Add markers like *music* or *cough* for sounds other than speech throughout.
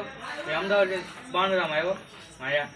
આવ્યો? એ અમદાવાદ પાંદરામાં આવ્યો? માયા.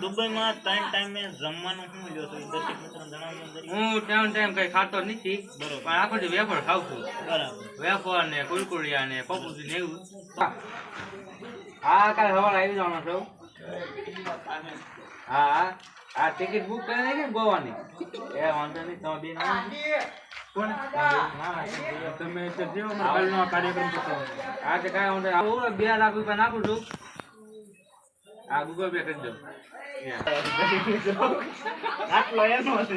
દુબઈમાં ત્રણ ટાઈમે જમવાનું શું લ્યો છો દર્શક મિત્રોને જણાવવાનું હું ટાઈમ ટાઈમ કઈ ખાતો નથી બરોબર. પણ આખો દી વેફર ખાવ છું. બરાબર. વેફર ને કુલકુલિયા ને પપુજી ને એવું. હા. કાલે સવારે આવી જવાનો છો હા હા. આ ટિકિટ બુક કરી નાખી ગોવાની. એ વાંધો નહીં તમે તમે જેવો કાર્યક્રમ કાંઈ વાંધો. બે લાખ રૂપિયા નાખું છું. હા ગૂગલ પે કરી દો. આટલો એનો છે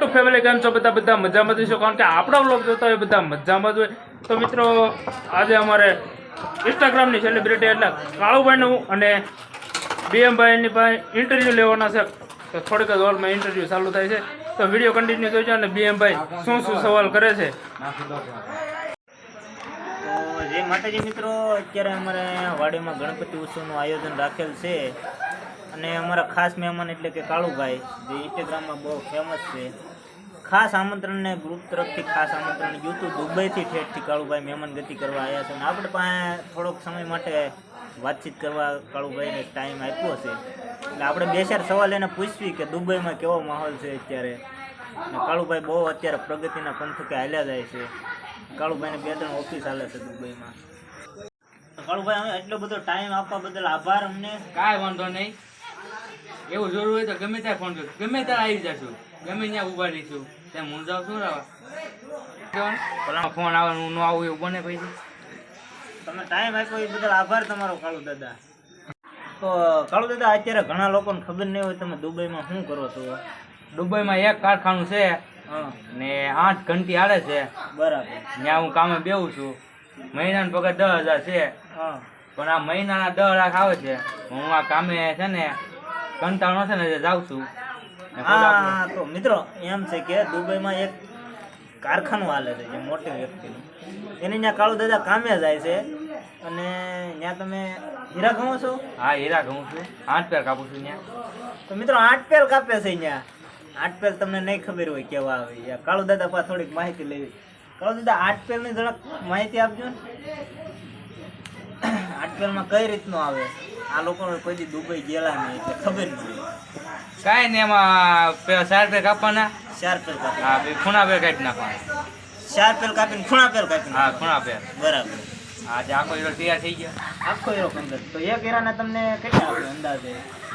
તો ફેમિલી કેમ છો? બધા બધા મજામાં જ કારણ કે આપણા વ્લોગ જોતા હોય બધા મજામાં જ હોય. તો મિત્રો આજે અમારે ઇન્સ્ટાગ્રામની સેલિબ્રિટી એટલે કાળુભાઈનું અને બીએમભાઈની પાસે ઇન્ટરવ્યૂ લેવાના છે. તો થોડીક જ ઓલમાં ઇન્ટરવ્યૂ ચાલુ થાય છે. તો વીડિયો કન્ટિન્યુ જોજો અને બીએમભાઈ શું શું સવાલ કરે છે? માતાજી મિત્રો, અત્યારે અમારે વાડીમાં ગણપતિ ઉત્સવનું આયોજન રાખેલ છે. અને અમારા ખાસ મહેમાન એટલે કે કાળુભાઈ, જે ઇન્સ્ટાગ્રામમાં બહુ ફેમસ છે. ખાસ આમંત્રણને ગ્રુપ તરફથી, ખાસ આમંત્રણ યુટ્યુબ દુબઈથી ઠેઠથી કાળુભાઈ મહેમાન ગતિ કરવા આવ્યા છે. અને આપણે પાસે થોડોક સમય માટે વાતચીત કરવા કાળુભાઈને ટાઈમ આપ્યો છે. એટલે આપણે બે ચાર સવાલ એને પૂછવી કે દુબઈમાં કેવો માહોલ છે અત્યારે? અને કાળુભાઈ બહુ અત્યારે પ્રગતિના પંથકે હાલ્યા જાય છે. કાળુભાઈને બે ત્રણ ઓફિસ હાલે છે દુબઈમાં. કાળુભાઈ અમે એટલો બધો ટાઈમ આપવા બદલ આભાર અમને. કાંઈ વાંધો નહીં. એવું જરૂર હોય તો ગમે ત્યાં ફોન કરજો. ગમે ત્યાં આવી જશું ગમે ત્યાં ઊભા રહીશું. ત્યાં મૂંઝાવ શું રહેવા ફોન આવે ને હું ન આવું એવું બને પછી. તમે ટાઈમ આપ્યો એ બદલ આભાર તમારો કાળુ દાદા. તો કાળુ દાદા અત્યારે ઘણા લોકોને ખબર નહીં હોય તમે દુબઈમાં શું કરો છો? દુબઈમાં એક કારખાનું છે ને આઠ ઘંટી આડે છે. બરાબર. ત્યાં હું કામે બેહું છું. મહિનાનો પગાર દસ હજાર છે. હા. પણ આ મહિનાના દસ લાખ આવે છે. હું આ કામે છે ને કંટાળો છે ને જાઉં છું. હા તો મિત્રો એમ છે કે દુબઈમાં એક કારખાનું હાલે છે જે મોટી વ્યક્તિનું. એની ત્યાં કાળુ દાદા કામે જાય છે. અને ત્યાં તમે હીરા ઘઉં છો? હા હીરા ઘઉં છું. આઠ પેર કાપું છું ત્યાં તો મિત્રો આઠ પેલ કાપે છે ત્યાં આઠ પેલ તમને નહીં ખબર હોય કેવા આવે કાળુ દાદા પાસે થોડીક માહિતી લેવી. કાળુ દાદા આઠ પેલની જરાક માહિતી આપજો ને. આઠ પેલમાં કઈ રીતનો આવે? આ લોકો કોઈ દુબઈ ગયેલા નહીં એટલે ખબર નહીં કાંઈ નહીં એમાં ચાર પેર કાપવાના? ચાર પેલ કાપી હા ખૂણા પેર કાપી નાખવાના. ચાર પેલ કાપીને ખૂણા પેલ કાપી હા ખૂણા પેર. બરાબર. હા જે આખો હીરો તૈયાર થઈ ગયો. આખો એરો કંદર તો એ એરાના તમને કેટલા આવે અંદાજે?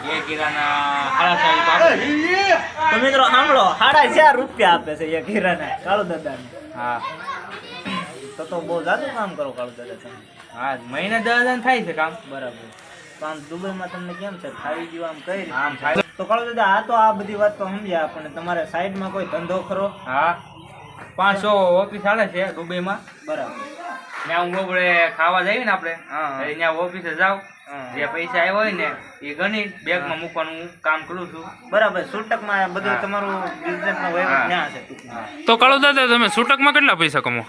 એ કિરાના સાડા ચાલીસ તો મિત્રો સાંભળો સાડા ચાર રૂપિયા આપે છે એક હીરાના કાળુ દાદાને હા. તો તો બહુ જાદુ કામ કરો કાળુ દાદા તમે. હા મહિને દસ હજાર થાય છે કામ. બરાબર. તો આમ દુબઈમાં તમને કેમ છે? ખાવી ગયું આમ કઈ આમ થાય તો કાળુ દાદા આ તો આ બધી વાત તો સમજ્યા પણ તમારે સાઈડમાં કોઈ ધંધો ખરો? હા. પાંચસો ઓફિસ હાલે છે દુબઈમાં. બરાબર. ત્યાં હું આપણે ખાવા જઈએ ને આપણે. ત્યાં ઓફિસે જાવ જે પૈસા આવ્યા હોય ને એ ગણી બેગમાં મૂકવાનું કામ કરું છું. બરાબર છૂટકમાં બધું તમારું બિઝનેસ નો વહીવટ ત્યાં છે. તો કાળો દાદા તમે છૂટકમાં કેટલા પૈસા કમો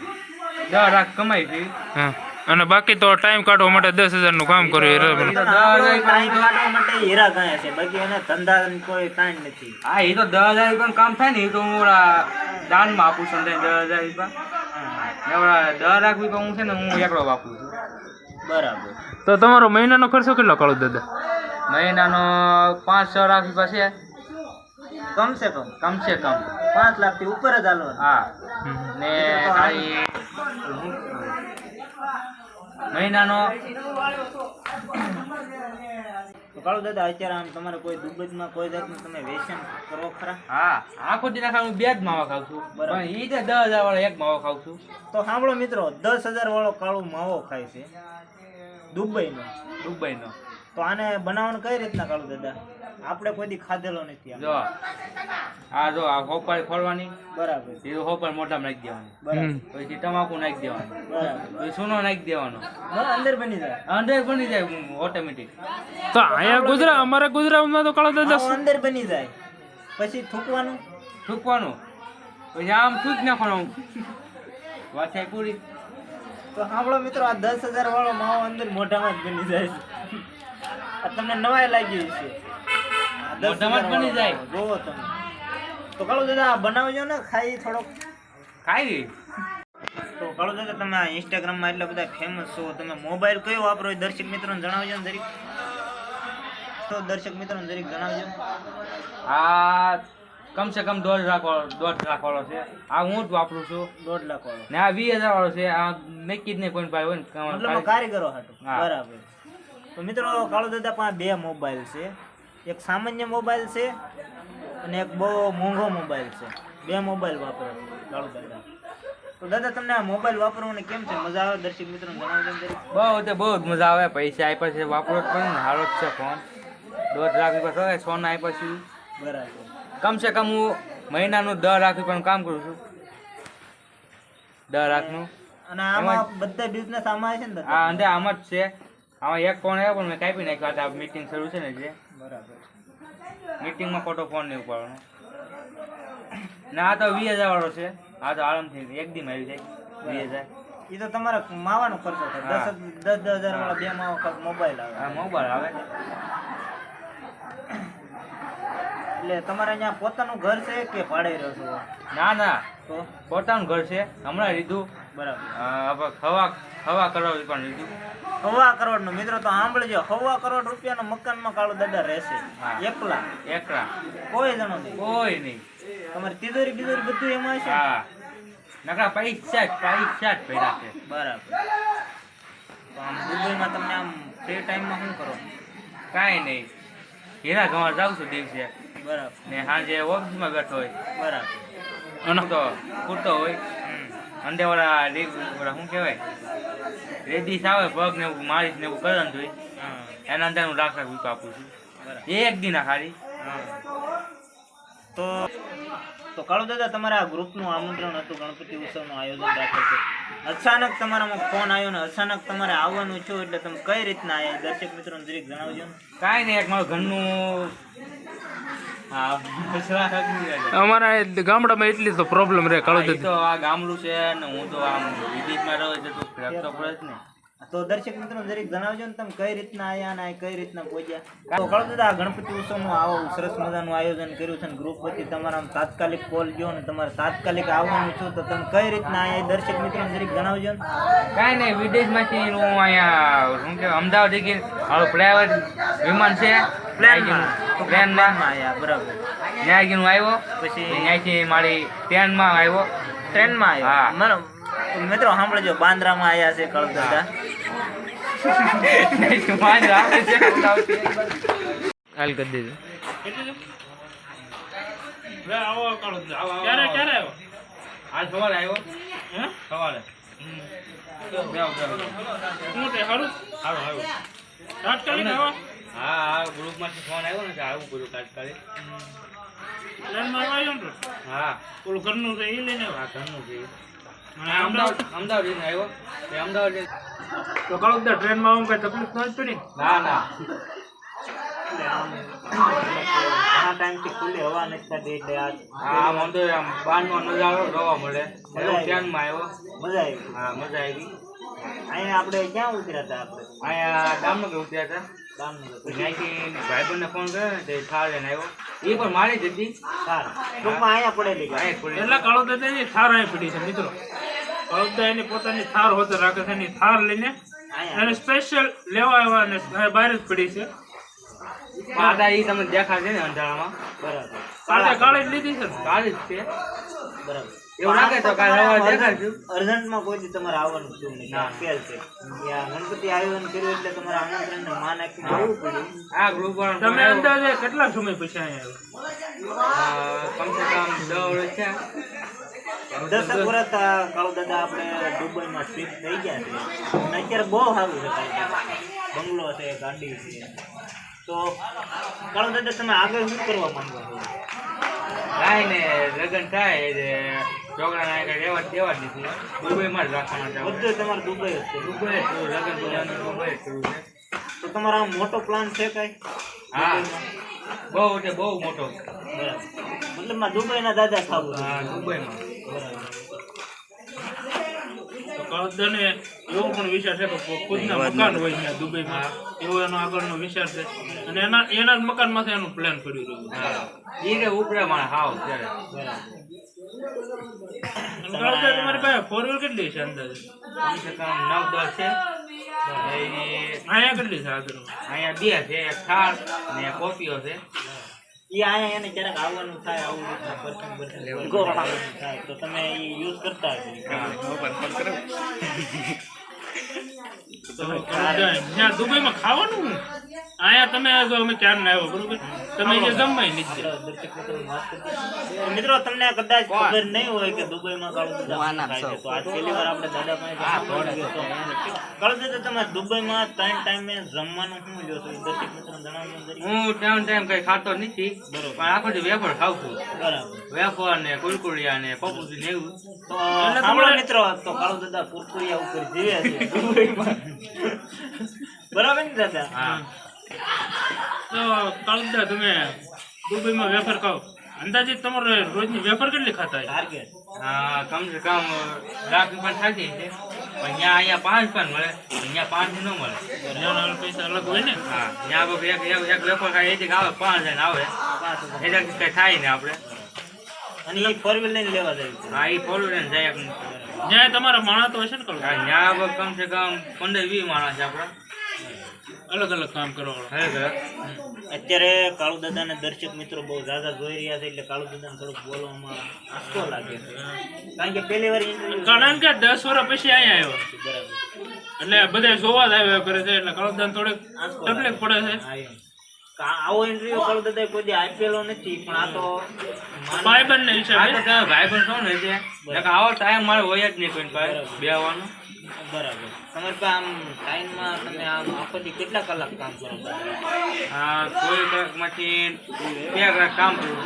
દસ લાખ કમાઈ છે હા. અને બાકી તો ટાઈમ કાઢવા માટે દસ હજારનું કામ કર્યું માટે હીરા ગયા છે. બાકી એને ધંધા કોઈ તાણ નથી. હા એ તો દસ હજાર કામ થાય ને એ તો હું દાન દાનમાં આપું છું દસ હજાર રૂપિયા. હા. રાખવી હું છે ને હું એકડો વાપરું છું. બરાબર. તો તમારો મહિનાનો ખર્ચો કેટલો કરો દાદા? મહિનાનો પાંચ છ લાખ રૂપિયા છે કમસે કમ. કમસે કમ. પાંચ લાખથી ઉપર જ હાલો હા. ને મહિનાનો તો કાળુ દાદા અત્યારે આમ તમારે કોઈ દુબઈમાં કોઈ જાતનું તમે વેચાણ કરો ખરા? હા આખો દિન હું બે જ માવા ખાઉં છું. બરાબર. પણ ઈ જે દસ હજાર વાળો એક માવો ખાઉં છું. તો સાંભળો મિત્રો દસ હજાર વાળો કાળો માવો ખાય છે. દુબઈનો. દુબઈનો. તો આને બનાવવાનું કઈ રીતના કાળુ દાદા? આપણે કોઈ ખાધેલો નથી જો આ જો આ હોપર ખોલવાની. બરાબર. એ હોપર મોઢામાં નાખી દેવાની. બરાબર. પછી તમાકુ નાખી દેવાનું. બરાબર. પછી સૂનો નાખી દેવાનો. અંદર બની જાય. અંદર બની જાય ઓટોમેટિક તો અહીંયા ગુજરાત અમારા ગુજરાતમાં તો કાળુ દાદા અંદર બની જાય. પછી થૂકવાનું? થૂકવાનું. પછી આમ થૂક નાખવાનું. વાત થાય પૂરી. તો સાંભળો મિત્રો આ દસ હજાર વાળો માવો અંદર મોઢામાં જ બની જાય છે. આ તમને નવાઈ લાગી છે આ 10,000 મોઢામાં બની જાય. જોવો તમે. તો કાળુ દાદા બનાવજો ને ખાઈ થોડોક. ખાઈ? તો કાળુ દાદા તમે આ ઇન્સ્ટાગ્રામમાં એટલા બધા ફેમસ છો. તમે મોબાઈલ કયો વાપરો એ દર્શક મિત્રોને જણાવજો ને તો દર્શક મિત્રોને જરીક જણાવજો. આ કમ સે કમ દોઢ લાખ વાળો દોઢ લાખ વાળો છે. આ હું જ વાપરું છું. દોઢ લાખ વાળો. ને આ વીસ હજાર વાળો છે. આ મેકી જ નહીં કોઈ ભાઈ હોય ને. કારીગરો હાટું. બરાબર. તો મિત્રો કાળુ દાદા પાસે બે મોબાઈલ છે. એક સામાન્ય મોબાઈલ છે અને એક બહુ મોંઘો મોબાઈલ છે. બે મોબાઈલ વાપરો દાદા. તો દાદા તમને આ મોબાઈલ વાપરવાની કેમ છે? મજા આવે? દર્શક મિત્રો જણાવજો બહુ તે બહુ જ મજા આવે. પૈસા આપ્યા છે વાપરો પણ સારો જ છે ફોન દોઢ લાખ રૂપિયા થયો ફોન આપ્યા છે બરાબર. કમ સે કમ હું મહિનાનું દસ લાખ રૂપિયાનું કામ કરું છું. દસ લાખનું. અને આમાં બધા બિઝનેસ આમાં છે ને દાદા? અંદર આમ જ છે. આમાં એક ફોન આવ્યો પણ મેં કાપી નાખ્યો. આ મીટિંગ શરૂ છે ને જે બરાબર. મીટિંગમાં ખોટો ફોન નહીં ઉપાડવાનો ને આ તો વીસ હજાર વાળો છે. આ તો આરામથી એક દી આવી જાય વીસ હજાર. એ તો તમારા માવાનો ખર્ચો થાય દસ દસ દસ હજાર વાળા બે માવા મોબાઈલ આવે. આ મોબાઈલ આવે. એટલે તમારે અહીંયા પોતાનું ઘર છે કે ભાડે રહ્યો છો? ના ના. તો? પોતાનું ઘર છે. હમણાં લીધું. બરાબર. હવે ખવા ખવા કરોડ પણ લીધું. હવા કરોડનું મિત્રો તો સાંભળજો હવા કરોડ રૂપિયાના મકાનમાં કાળો દાદા રહેશે. એકલા. એકલા. કોઈ જણો નહીં. કોઈ નહીં. તમારી તિજોરી બિજોરી બધું એમાં છે હા. નકરા પૈસા જ પૈસા જ પડ્યા છે. બરાબર. તો આમ દુબઈમાં તમને આમ ફ્રી ટાઈમમાં શું કરો? કાંઈ નહીં. હીરા ગવા જાઉં છું દિવસે. બરાબર. ને સાંજે ઓફિસમાં બેઠો હોય. બરાબર. અને તો પૂરતો હોય. હમ. અંડેવાળા શું કહેવાય? રેડીસ આવે પગ ને એવું મારીશ ને એવું કરે ને જોઈ. એના અંદર હું લાખ લાખ રૂપિયા આપું છું. એક દિના ખાલી. તો તો કાળુ દાદા તમારા ગ્રુપનું આમંત્રણ હતું ગણપતિ ઉત્સવનું આયોજન રાખેલ છે. અચાનક તમારામાં ફોન આવ્યો ને અચાનક તમારે આવવાનું છું એટલે તમે કઈ રીતના આવ્યા? દર્શક મિત્રોને જરીક જણાવજો કાંઈ નહીં એક મારું ઘરનું અમારા ગામડામાં એટલી તો પ્રોબ્લેમ રહે કાળો તો આ ગામડું છે ને હું તો આમ વિદેશમાં રહું એટલે તો ફરક તો પડે જ ને. તો દર્શક મિત્રો જરીક જણાવજો ને તમે કઈ રીતના આવ્યા ને કઈ રીતના પહોંચ્યા. તો કાળુ દાદા આ ગણપતિ ઉત્સવનું આવું સરસ મજાનું આયોજન કર્યું છે ને ગ્રુપ વતી તમારા આમ તાત્કાલિક કોલ ગયો ને તમારે તાત્કાલિક આવવાનું છું તો તમે કઈ રીતના આયા દર્શક મિત્રો જરીક જણાવજો ને. કાંઈ નહીં વિદેશમાંથી હું અહીંયા શું કે અમદાવાદ મારું પ્રાઇવેટ વિમાન છે. પ્લેનમાં. પ્લેનમાં આવ્યા બરાબર ત્યાં ગીનું આવ્યો પછી ત્યાંથી મારી ટ્રેનમાં આવ્યો. ટ્રેનમાં હા. આવ્યા મારો મિત્રો સાંભળજો બાંદ્રામાં આવ્યા છે કાળુ દાદા. ત્યાંથી *laughs* માંડ આવે છે અમદાવાદથી. હાલ કરી દેજો. આવો, આવો, ક્યારે ક્યારે આવ્યો આજ સવારે આવ્યો? સવારે. બેહો, બેહો. શું તે હારું? હારું, હારું. તાત્કાલિક આવો હા હા ગ્રુપમાંથી ફોન આવ્યો ને કે આવું બધું તાત્કાલિક ટ્રેનમાં આવ્યો ને હા. ઓલું ઘરનું છે એ લઈને? હા ઘરનું છે અમદાવાદ અમદાવાદ? જઈને આવ્યો. તે અમદાવાદ તો દાદા ટ્રેનમાં આવું કઈ તકલીફ ન પડી ના? ના ઘણા ટાઈમથી ખુલ્લી હવા નથી થતી એટલે આ આમ આમ તો આમ બહારનો નજારો જોવા મળે. ટ્રેનમાં આવ્યો. મજા આવી. હા મજા આવી. અહીંયા આપણે ક્યાં ઉતર્યા હતા આપણે? અહીંયા દામનગર ઉતર્યા હતા. પછી ફોન કર્યો ને થાર લઈને આવ્યો. એ પણ મારી જ હતી. સારું ટૂંકમાં અહીંયા પડેલી એટલે કાળુ થાર અહીં પડી છે મિત્રો. કાળુ દાદા એની પોતાની થાર હોતે રાખે છે એની થાર લઈને સ્પેશિયલ લેવા આવ્યા અને બહાર જ પડી છે. પાટા એ તમને દેખાશે ને અંધારામાં. બરાબર. કાલે કાલે જ લીધી છે ને. જ છે. બરાબર. એવું લાગે તો કાલે સવારે દેખાડશું અર્જન્ટમાં કોઈ દી તમારે આવવાનું થયું નહીં. ના. ફેલ છે. ગણપતિ આયોજન કર્યું એટલે તમારે આમંત્રણને માન આપીને આવવું પડ્યું આ ગ્રુપ તમે અંદાજે કેટલા સમય પછી અહીંયા આવ્યા? કમસે કમ દસ વર્ષ થયા વર્ષ દાદા આપણે દુબઈમાં શિફ્ટ થઈ ગયા છે. અને અત્યારે બહુ સારું છે બંગલો છે ગાડી છે. તો કાળુ દાદા તમે આગળ શું કરવા માંગો છો? કાંઈ ને લગ્ન થાય છોકરાને રહેવા જ દેવા જ નથી દુબઈમાં જ રાખવાના છે બધું તમારે દુબઈ જ છે. દુબઈ કરવું, લગ્ન દુબઈ કરવું છે. તો તમારો આમ મોટો પ્લાન છે કઈ? હા. બહુ એટલે બહુ મોટો. બરાબર. મતલબમાં દુબઈના દાદા થવું હા દુબઈમાં. બરાબર. તો એવો પણ વિચાર છે કે ખુદના મકાન હોય ત્યાં દુબઈમાં. એવો એનો આગળનો વિચાર છે. અને એના એના જ મકાનમાંથી એનું પ્લાન કર્યું રહ્યું કે ઉપરે મારે હાવ ત્યારે તમારી પાસે ફોર વ્હીલ કેટલી છે અંદાજે નવ દસ છે. અહીંયા કેટલી છે આગળ અહીંયા બે છે એક થાર ને કોપીઓ છે. એ આયા એને ક્યારેક આવવાનું થાય આવું રીતના તો તમે યુઝ કરતા હશો. દુબઈમાં ખાવાનું? અહીંયા તમે જો અમે ક્યાં ના આવ્યો બરોબર? તમે જે જમવાય. તો મિત્રો તમને કદાચ ખબર નહીં હોય કે દુબઈમાં કાળું ખાય તો આ છેલ્લી વાર આપણે દાદા પાસે કાળું દાદા તમે દુબઈમાં ત્રણ ટાઈમે જમવાનું શું લ્યો છો? દર્શક મિત્રો જણાવજો હું ટાઈમ ટાઈમ કઈ ખાતો નથી બરોબર. પણ આખો દી વેફર ખાવ છું. બરાબર. વેફર ને કુરકુરિયા ને પપુજી ને એવું. તો સાંભળો મિત્રો તો કાળુ દાદા કુરકુરિયા ઉપર જીવે છે દુબઈમાં. બરાબર ને દાદા? હા. તો કાળુદા તમે દુબઈમાં વેફર ખાઓ. અંદાજે તમારે રોજની વેફર કેટલી ખાતા હા કમસે કમ લાખ રૂપિયા થાય છે. પણ ત્યાં અહીંયા પાંચ પણ મળે અહીંયા પાંચ ન મળે. લેવાના પૈસા અલગ હોય ને? હા ત્યાં કોઈ એક એક એક વેફર ખાય એક આવે પાંચ જણ આવે. એનાથી કઈ થાય ને આપણે અને એ ફોર વ્હીલ લઈને લેવા જાય હા એ ફોલું ને જાય. જ્યાં તમારા માણસ તો હશે ને ત્યાં કમસે કમ પંદર વીસ માણસ છે આપણા અલગ અલગ કામ કરવા ખરેખર અત્યારે કાળુ દાદાને દર્શક મિત્રો બહુ ઝાઝા જોઈ રહ્યા છે એટલે કાળુ દાદાને થોડુંક બોલવામાં આંચકો લાગે છે. કારણ કે પહેલી વાર કારણ કે દસ વર્ષ પછી અહીંયા આવ્યો. એટલે બધા જોવા જ આવ્યા કરે છે એટલે કાળુદાન થોડીક તકલીફ પડે છે. આવો ઇન્ટરવ્યુ કાળુ દાદા કોઈ દી આપેલો નથી પણ આ તો ભાઈબંધ ને હિસાબે. તમે ભાઈ પણ છો ને છે? નકર આવો ટાઈમ મારે હોય જ નહીં કોઈ બે બેવાનો બરાબર. તમારે પાસે આમ ટાઈમમાં તમે આમ આખો દી કેટલા કલાક કામ કરો? હા આ કોઈ કલાકમાંથી બે કલાક કામ કરું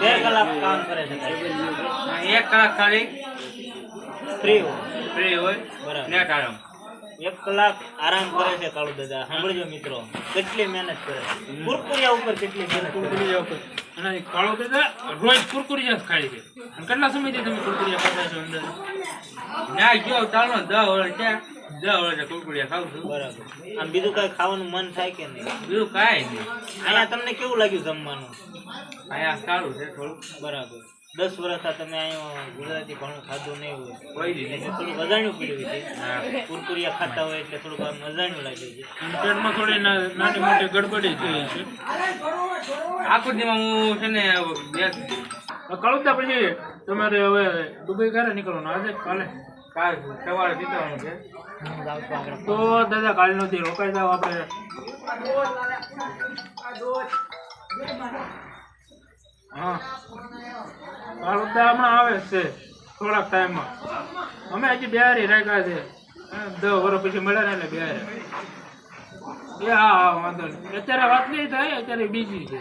બે કલાક. કામ કરે છે એક કલાક ખાલી. ફ્રી હોય. ફ્રી હોય. બરાબર. નેટ આરામ. એક કલાક આરામ કરે છે કાળુ દાદા. સાંભળજો મિત્રો કેટલી મહેનત કરે છે. કુરકુરિયા ઉપર કેટલી મહેનત કુરકુરિયા ઉપર. અને કાળુ દાદા રોજ કુરકુરિયા ખાય છે. કેટલા સમયથી તમે કુરકુરિયા ખાતા છો અંદર? ના ગયો ચાલો દસ વર્ષ છે. દસ વર્ષ કુરકુરિયા ખાઉં છું. બરાબર. આમ બીજું કઈ ખાવાનું મન થાય કે નહીં? બીજું કાંઈ નહીં. અહીંયા તમને કેવું લાગ્યું જમવાનું? અહીંયા સારું છે થોડું બરાબર. દસ વર્ષ તમે અહીંયા ગુજરાતી ભણું ખાધું નહીં હોય. થોડુંક અજાણ્યું પડ્યું છે. કુરકુરિયા ખાતા હોય એટલે થોડુંક આમ અજાણ્યું લાગે છે. થોડી નાની મોટી ગડબડી થઈ છે. આખું દીમાં હું છે ને બે કાળુદા પછી તમારે હવે દુબઈ ક્યારે નીકળવાનું? આજે કાલે. કાલ સવારે જીતવાનું છે. તો દાદા કાલે નથી રોકાઈ જાવ આપણે. હા. કાળુદા હમણાં આવે છે થોડાક ટાઈમમાં અમે હજી બિહારી રાખ્યા છે. દસ વર્ષ પછી મળ્યા ને એટલે બિહારી. એ હા હા વાંધો નહીં. અત્યારે વાત નહીં થાય અત્યારે બીજી છે.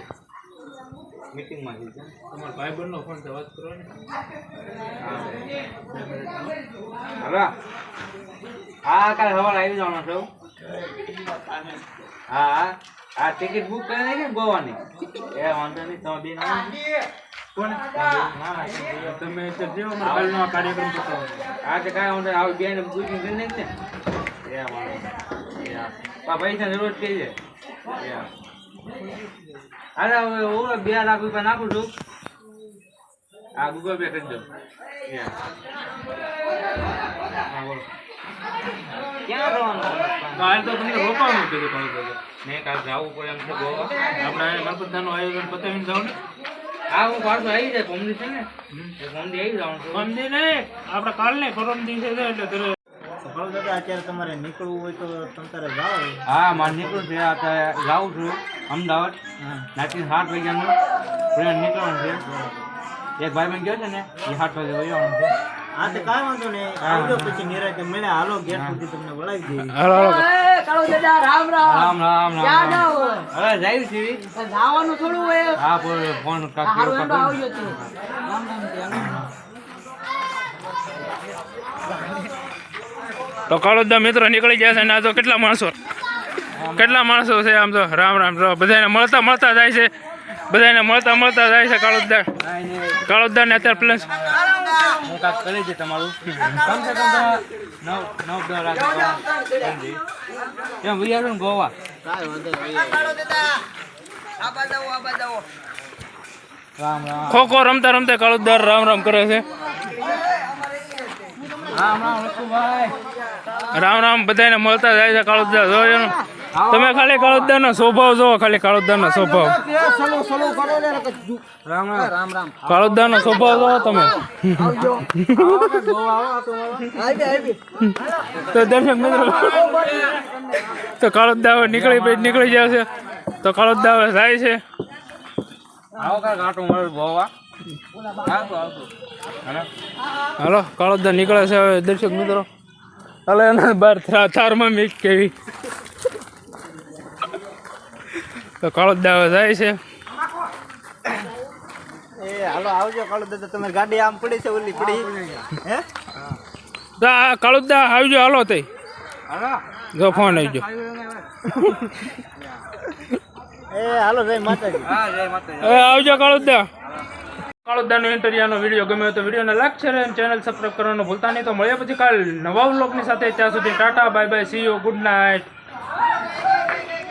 મીટિંગમાં છે તમારા ભાઈબંધનો ફોન છે વાત કરો ને હવે હા કાલ સવારે આવી જવાનો છો. હા હા. આ ટિકિટ બુક કરી નાખી ને ગોવાની. એ વાંધો નહીં તમે બેન હા તમે જેવો અમારા કાલનો કાર્યક્રમ પતાવો આજે કાંઈ વાંધો નહીં. આવી બેન બુકિંગ કરી નાખી ને. એ વાંધો હા. પૈસા જરૂર હા. અરે હવે હું બે લાખ રૂપિયા નાખું છું. હા ગૂગલ પે કરી દો. એ હા. હા બોલો. ક્યાં જવાનું કાલ તો તમને રોકાવાનું કીધું કાલ તો નહીં કાલ જવું પડે એમ છે ગોવા. આપણે અહીંયા આયોજન પતાવીને જાવ ને. હા હું પાછો આવી જાય. કોમડી છે ને? એ કોમડી આવી જવાનું. નહીં. આપણે કાલ નહીં પરમ દિવસે છે એટલે અત્યારે તમારે નીકળવું હોય તો તમે તારે જાઓ. હા મારે નીકળું છે. જાઉં છું. અમદાવાદ. રાત્રે સાત વાગ્યાનું ટ્રેન નીકળવાનું છે. એક ભાઈ બન ગયો છે ને એ સાત વાગે વળવાનું છે. હા તો કાંઈ વાંધો નહીં. આવજો પછી નિરાતે મળ્યા હાલો ગેટ સુધી તમને બોલાવી દઈએ. કાળો દાદા રામ રામ. રામ રામ રામ. જાઓ? હવે જાય છે. જવાનું થોડું હોય હા પણ ફોન કાક તો કાક. આવજો તું. રામ રામ ત્યાં. તો કાળોદા મિત્રો નીકળી ગયા છે ને આ તો કેટલા માણસો? કેટલા માણસો છે આમ તો? રામ રામ જો બધાને મળતા મળતા જાય છે. બધાને મળતા મળતા જાય છે કાળોદા કાળોદા ને અત્યારે પ્લસ કરી દે તમારું. કમસે કમ નવ નવ દસ લાખ રૂપિયા કરી દે. એમ વિચારો ગોવા. રામ રામ. ખો ખો રમતા રમતા કાળુદાર રામ રામ કરે છે. રામ રામ બધાને મળતા જાય છે કાળુદાર જોયો? તમે ખાલી કાળુદાર નો સ્વભાવ જોવો ખાલી કાળુદાર નો સ્વભાવ. કાળુદાર નો સ્વભાવ જોવો તમે. તો તો દર્શક મિત્રો તો કાળુદાર નીકળી નીકળી જાય છે. તો હવે જાય છે હાલો. હાલો નીકળે છે હવે દર્શક મિત્રો. હાલો એના બાર થારમાં મીક કેવી. તો કાળુદાર જાય છે. એ હાલો આવજો કાળુ દાદા. તમારી ગાડી આમ પડી છે ઓલી પડી. હે? તો આ કાળુદાર આવજો હાલો તઈ જો ફોન આવી એ હાલો જય માતાજી. હા જય માતાજી. એ આવજો કાળુદા કાળુદાનો ઇન્ટરવ્યુનો વીડિયો ગમ્યો તો વિડીયોને લાઈક શેર અને ચેનલ સબસ્ક્રાઈબ કરવાનું ભૂલતા નહીં. તો મળીએ પછી કાલ નવા વ્લોગની સાથે. ત્યાં સુધી tata bye bye see you good night